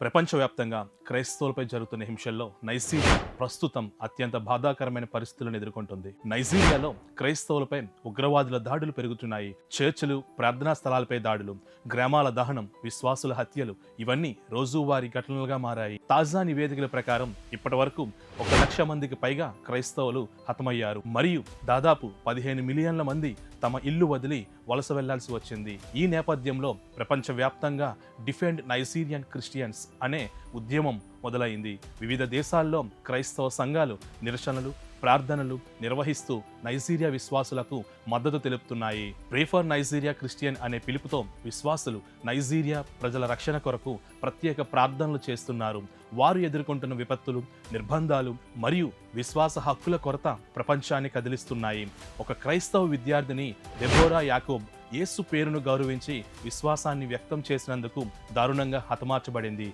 ప్రపంచవ్యాప్తంగా క్రైస్తవులపై జరుగుతున్న హింసల్లో నైజీరియా ప్రస్తుతం అత్యంత బాధాకరమైన పరిస్థితులను ఎదుర్కొంటుంది. నైజీరియాలో క్రైస్తవులపై ఉగ్రవాదుల దాడులు పెరుగుతున్నాయి. చర్చిలు ప్రార్థనా స్థలాలపై దాడులు గ్రామాల దహనం విశ్వాసుల హత్యలు ఇవన్నీ రోజువారీ ఘటనలుగా మారాయి. తాజా నివేదికల ప్రకారం ఇప్పటి వరకు ఒక లక్ష మందికి పైగా క్రైస్తవులు హతమయ్యారు. మరియు దాదాపు పదిహేను మిలియన్ల మంది తమ ఇల్లు వదిలి వలస వెళ్ళాల్సి వచ్చింది. ఈ నేపథ్యంలో ప్రపంచవ్యాప్తంగా డిఫెండ్ నైజీరియన్ క్రిస్టియన్స్ అనే ఉద్యమం మొదలైంది. వివిధ దేశాల్లో క్రైస్తవ సంఘాలు నిరసనలు ప్రార్థనలు నిర్వహిస్తూ నైజీరియా విశ్వాసులకు మద్దతు తెలుపుతున్నాయి. ప్రేఫర్ నైజీరియా క్రిస్టియన్ అనే పిలుపుతో విశ్వాసులు నైజీరియా ప్రజల రక్షణ కొరకు ప్రత్యేక ప్రార్థనలు చేస్తున్నారు. వారు ఎదుర్కొంటున్న విపత్తులు నిర్బంధాలు మరియు విశ్వాస హక్కుల కొరత ప్రపంచాన్ని కదిలిస్తున్నాయి. ఒక క్రైస్తవ విద్యార్థిని డెబోరా యాకోబ్ యేసు పేరును గౌరవించి విశ్వాసాన్ని వ్యక్తం చేసినందుకు దారుణంగా హతమార్చబడింది.